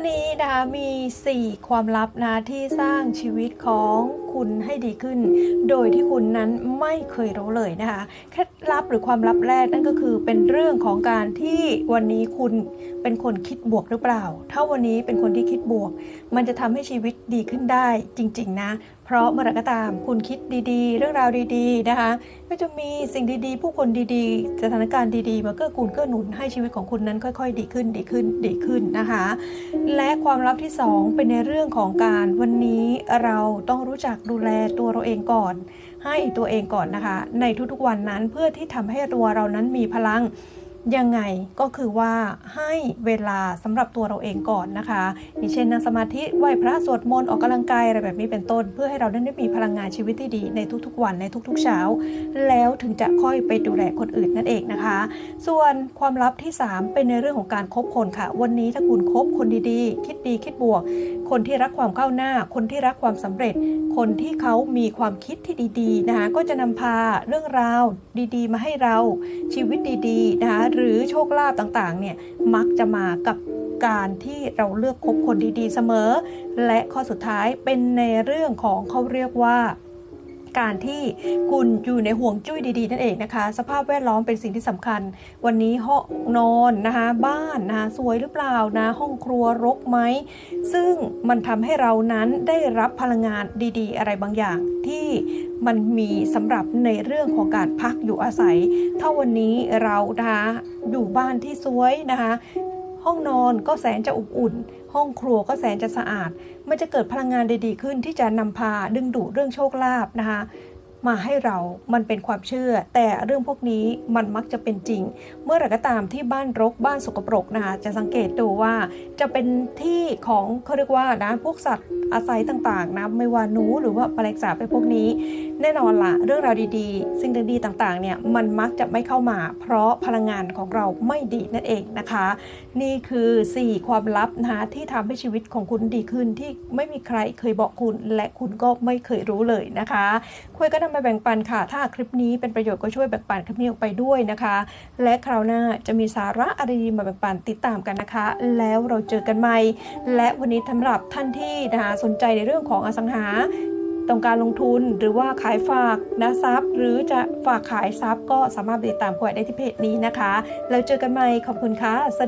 วันนี้นะคะมี 4 ความลับนะที่สร้างชีวิตของคุณให้ดีขึ้น โดยที่คุณนั้นไม่เคยรู้เลยนะคะเคล็ดลับหรือความลับแรกนั่นก็คือเป็นเรื่องของการที่วันนี้คุณเป็นคนคิดบวกหรือเปล่า ถ้าวันนี้เป็นคนที่คิดบวก มันจะทำให้ชีวิตดีขึ้นได้จริง ๆ นะ เพราะเมื่อไรก็ตามคุณคิดดีๆ เรื่องราวดีๆนะคะ ก็จะมีสิ่งดีๆ ผู้คนดีๆ สถานการณ์ดีๆมาเกื้อกูลเกื้อหนุนให้ชีวิตของคุณนั้นค่อย ๆ ดีขึ้นดีขึ้นดีขึ้นนะคะ และความลับที่ 2 เป็นในเรื่องของการวันนี้เราต้องรู้จักดูแลตัวเราเองก่อน ให้ตัวเองก่อนนะคะ ในทุกๆวันนั้นเพื่อที่ทำให้ตัวเรานั้นมีพลัง ยังไงก็คือว่าให้เวลาสำหรับตัวเราเองก่อนนะคะอย่างเช่นนั่งสมาธิไหวพระสวดมนต์ออกกำลังกายอะไรแบบนี้เป็นต้น เพื่อให้เราได้มีพลังงานชีวิตที่ดีในทุกๆ วันในทุกๆเช้า แล้วถึงจะค่อยไปดูแลคนอื่นนั่นเองนะคะ ส่วนความลับที่ 3 เป็นในเรื่องของการคบคนค่ะ วันนี้ถ้าคุณคบคนดีๆ คิดดีคิดบวก คนที่รักความก้าวหน้า คนที่รักความสำเร็จ คนที่เขามีความคิดที่ดีๆนะคะก็จะนำพาเรื่องราวดี ๆ มาให้เราชีวิตดีๆนะคะหรือโชคลาภต่างๆเนี่ยมักจะมากับการที่เราเลือกคบคนดีๆเสมอ และข้อสุดท้ายเป็นในเรื่องของเขาเรียกว่า การที่คุณอยู่ในห่วงจุ้ยดีๆนั่นเองนะคะ สภาพแวดล้อมเป็นสิ่งที่สำคัญ วันนี้ห้องนอนนะคะ บ้านนะคะสวยหรือเปล่านะ ห้องครัวรกไหม ซึ่งมันทำให้เรานั้นได้รับพลังงานดีๆ อะไรบางอย่างที่มันมีสำหรับในเรื่องของการพักอยู่อาศัย ถ้าวันนี้เรานะคะอยู่บ้านที่สวยนะคะ ห้องนอนก็แสนจะอบอุ่น ห้องครัวก็แสนจะสะอาด มันจะเกิดพลังงานดีๆขึ้นที่จะนำพาดึงดูดเรื่องโชคลาภนะคะ มาให้เรามันเป็นความเชื่อ แต่เรื่องพวกนี้มันมักจะเป็นจริง เมื่อไหร่ก็ตามที่บ้านรกบ้านสกปรกนะคะจะสังเกตดูว่าจะเป็นที่ของเขาเรียกว่านะพวกสัตว์อาศัยต่างๆนะไม่ว่าหนูหรือว่าแมลงสาไปพวกนี้ แน่นอนละเรื่องราวดีๆ สิ่งดีๆต่างๆเนี่ยมันมักจะไม่เข้ามา เพราะพลังงานของเราไม่ดีนั่นเองนะคะ นี่คือ 4 ความลับนะคะที่ทำให้ชีวิตของคุณดีขึ้นที่ไม่มีใครเคยบอกคุณ และคุณก็ไม่เคยรู้เลยนะคะคุยก็นำมาแบ่งปันค่ะ ถ้าคลิปนี้เป็นประโยชน์ก็ช่วยแบ่งปันคลิปนี้ออกไปด้วยนะคะ และคราวหน้าจะมีสาระอะไรดีมาแบ่งปันติดตามกันนะคะ แล้วเราเจอกันใหม่ และวันนี้สำหรับท่านที่นะคะสนใจในเรื่องของอสังหาต้องการลงทุนหรือว่าขายฝากนะทรัพย์ หรือจะฝากขายทรัพย์ก็สามารถติดตามพวกได้ที่เพจนี้นะคะ แล้วเจอกันใหม่ขอบคุณค่ะสวัสดี